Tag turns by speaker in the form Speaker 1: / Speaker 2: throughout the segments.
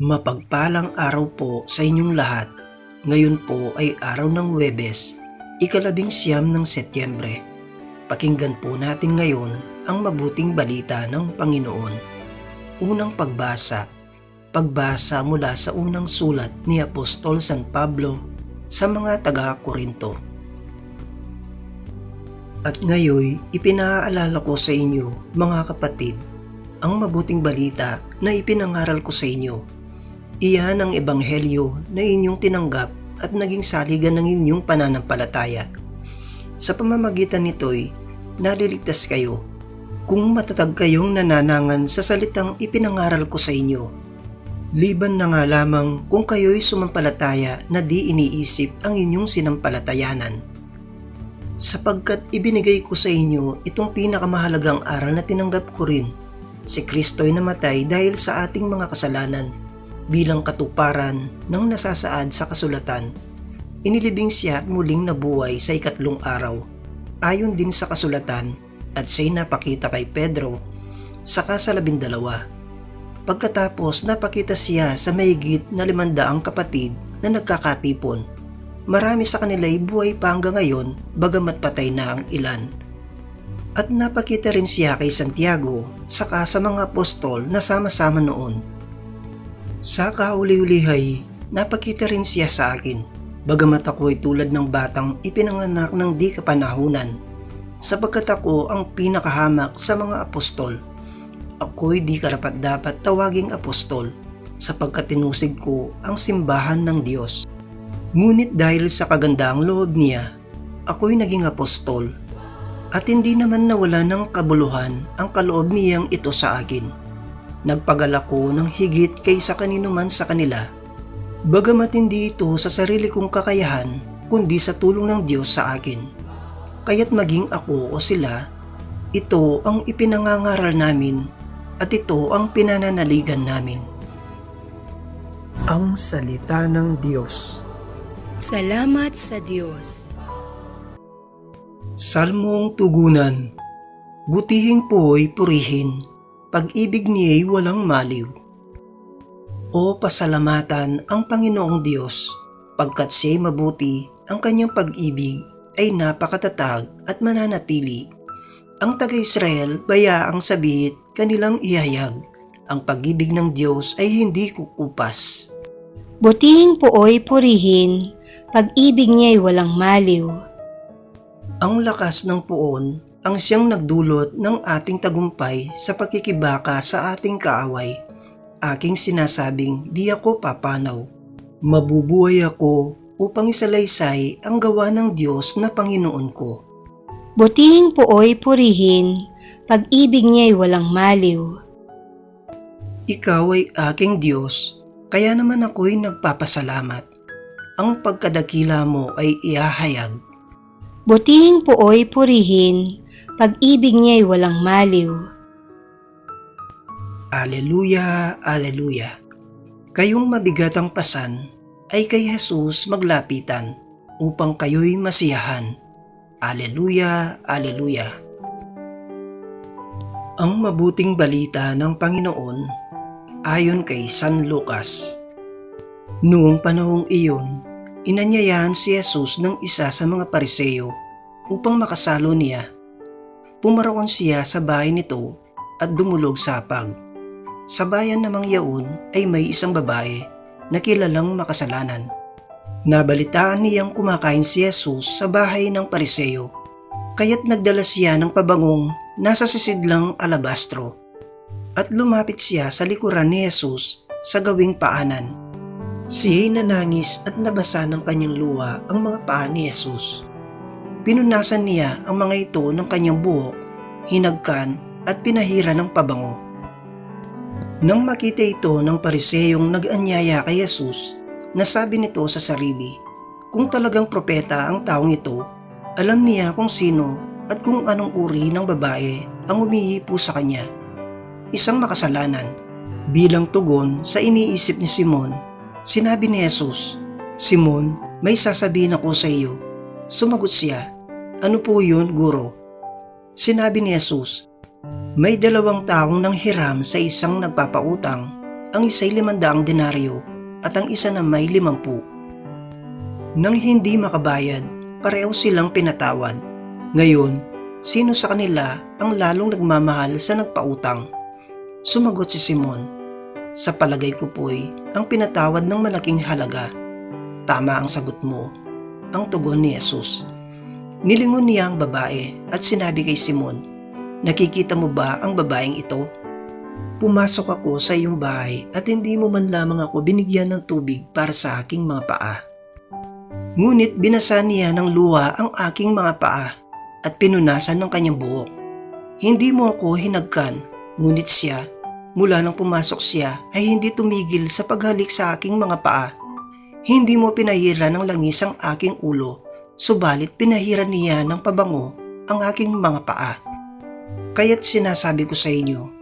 Speaker 1: Mapagpalang araw po sa inyong lahat. Ngayon po ay araw ng Webes, ikalabing siyam ng Setyembre. Pakinggan po natin ngayon ang mabuting balita ng Panginoon. Unang pagbasa. Pagbasa mula sa unang sulat ni Apostol San Pablo sa mga taga-Korinto. At ngayon, ipinaalala ko sa inyo, mga kapatid, ang mabuting balita na ipinangaral ko sa inyo. Iyan ang ebanghelyo na inyong tinanggap at naging saligan ng inyong pananampalataya. Sa pamamagitan nito'y naliligtas kayo kung matatag kayong nananangan sa salitang ipinangaral ko sa inyo. Liban na nga lamang kung kayo'y sumampalataya na di iniisip ang inyong sinampalatayanan sapagkat ibinigay ko sa inyo itong pinakamahalagang aral na tinanggap ko rin. Si Kristo'y namatay dahil sa ating mga kasalanan bilang katuparan ng nasasaad sa kasulatan. Inilibing siya at muling nabuhay sa ikatlong araw. Ayon din sa kasulatan at siya'y napakita kay Pedro saka sa labindalawa. Pagkatapos napakita siya sa mahigit na limandaang kapatid na nagkakatipon marami sa kanila ay buhay pa hanggang ngayon bagamat patay na ang ilan. At napakita rin siya kay Santiago saka sa mga apostol na sama-sama noon. Sa kauli-ulihay, napakita rin siya sa akin bagamat ako ay tulad ng batang ipinanganak ng di kapanahunan sapagkat ako ang pinakahamak sa mga apostol. Ako'y di karapat dapat tawaging apostol sapagkat tinusig ko ang simbahan ng Diyos. Ngunit dahil sa kagandaang loob niya, ako'y naging apostol at hindi naman nawala ng kabuluhan ang kaloob niyang ito sa akin. Nagpagal ako ng higit kaysa kanino man sa kanila. Bagamat hindi ito sa sarili kong kakayahan, kundi sa tulong ng Diyos sa akin. Kaya't maging ako o sila, ito ang ipinangangaral namin at ito ang pinananaligan namin. Ang Salita ng Diyos
Speaker 2: Salamat sa Diyos.
Speaker 1: Salmong Tugunan Butihing po'y purihin, pag-ibig niya'y walang maliw. O pasalamatan ang Panginoong Diyos, pagkat siya'y mabuti, ang kanyang pag-ibig ay napakatatag at mananatili. Ang taga-Israel bayaang sabit kanilang ihayag, ang pag-ibig ng Diyos ay hindi kukupas.
Speaker 2: Butihing pooy purihin, pag-ibig niya'y walang maliw.
Speaker 1: Ang lakas ng puon ang siyang nagdulot ng ating tagumpay sa pagkikibaka sa ating kaaway. Aking sinasabing di ako papanaw. Mabubuhay ako upang isalaysay ang gawa ng Diyos na Panginoon ko.
Speaker 2: Butihing pooy purihin, pag-ibig niya'y walang maliw.
Speaker 1: Ikaw ay aking Diyos, kaya naman ako'y nagpapasalamat. Ang pagkadakila mo ay iahayag
Speaker 2: Butihing pooy purihin, pag-ibig niya'y walang maliw.
Speaker 1: Aleluya, Aleluya. Kayong mabigat ang pasan ay kay Jesus maglapitan upang kayo'y masiyahan. Aleluya, Aleluya. Ang mabuting balita ng Panginoon ayon kay San Lucas. Noong panahong iyon, inanyayahan si Jesus ng isa sa mga pariseyo upang makasalo niya. Pumaroon siya sa bahay nito at dumulog sa pag. Sa bayan namang yaon ay may isang babae na kilalang makasalanan. Nabalitaan niyang kumakain si Jesus sa bahay ng pariseyo, kaya't nagdala siya ng pabangong nasa sisidlang alabastro. At lumapit siya sa likuran ni Jesus sa gawing paanan. Siya'y nanangis at nabasa ng kanyang luha ang mga paa ni Jesus. Pinunasan niya ang mga ito ng kanyang buhok, hinagkan at pinahira ng pabango. Nang makita ito ng pariseyong nag-anyaya kay Jesus, nasabi nito sa sarili, kung talagang propeta ang taong ito, alam niya kung sino at kung anong uri ng babae ang umihipo sa kanya. Isang makasalanan. Bilang tugon sa iniisip ni Simon, sinabi ni Jesus, Simon, may sasabihin ako sa iyo. Sumagot siya, Ano po yun, guro? Sinabi ni Jesus, May dalawang taong nang hiram sa isang nagpapautang. ang isa'y limandaang denaryo at ang isa na may limampu. Nang hindi makabayad, pareho silang pinatawad. Ngayon, sino sa kanila ang lalong nagmamahal sa nagpautang? Sumagot si Simon, sa palagay ko po'y ang pinatawad ng malaking halaga. Tama ang sagot mo, ang tugon ni Jesus. Nilingon niya ang babae at sinabi kay Simon, Nakikita mo ba ang babaeng ito? Pumasok ako sa iyong bahay at hindi mo man lamang ako binigyan ng tubig para sa aking mga paa. Ngunit binasa niya ng luha ang aking mga paa at pinunasan ng kanyang buhok. Hindi mo ako hinagkan, ngunit siya, mula nang pumasok siya ay hindi tumigil sa paghalik sa aking mga paa. Hindi mo pinahira ng langis ang aking ulo, subalit pinahira niya ng pabango ang aking mga paa. Kaya't sinasabi ko sa inyo,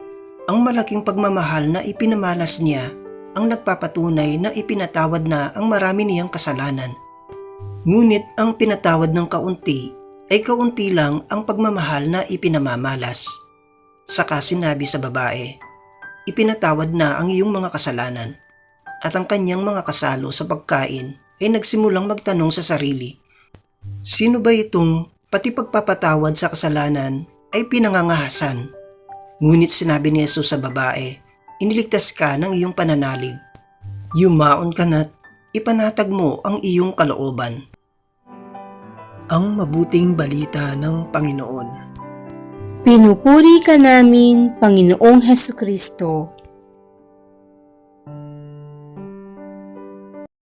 Speaker 1: ang malaking pagmamahal na ipinamalas niya ang nagpapatunay na ipinatawad na ang marami niyang kasalanan. Ngunit ang pinatawad ng kaunti ay kaunti lang ang pagmamahal na ipinamamalas. Saka sinabi sa babae, ipinatawad na ang iyong mga kasalanan. At ang kanyang mga kasalo sa pagkain ay nagsimulang magtanong sa sarili, Sino ba itong pati pagpapatawad sa kasalanan ay pinangangahasan? Ngunit sinabi ni Jesus sa babae, iniligtas ka ng iyong pananalig. Yumaon ka na't ipanatag mo ang iyong kalooban. Ang mabuting balita ng Panginoon.
Speaker 2: Pinupuri ka namin, Panginoong Heso Kristo.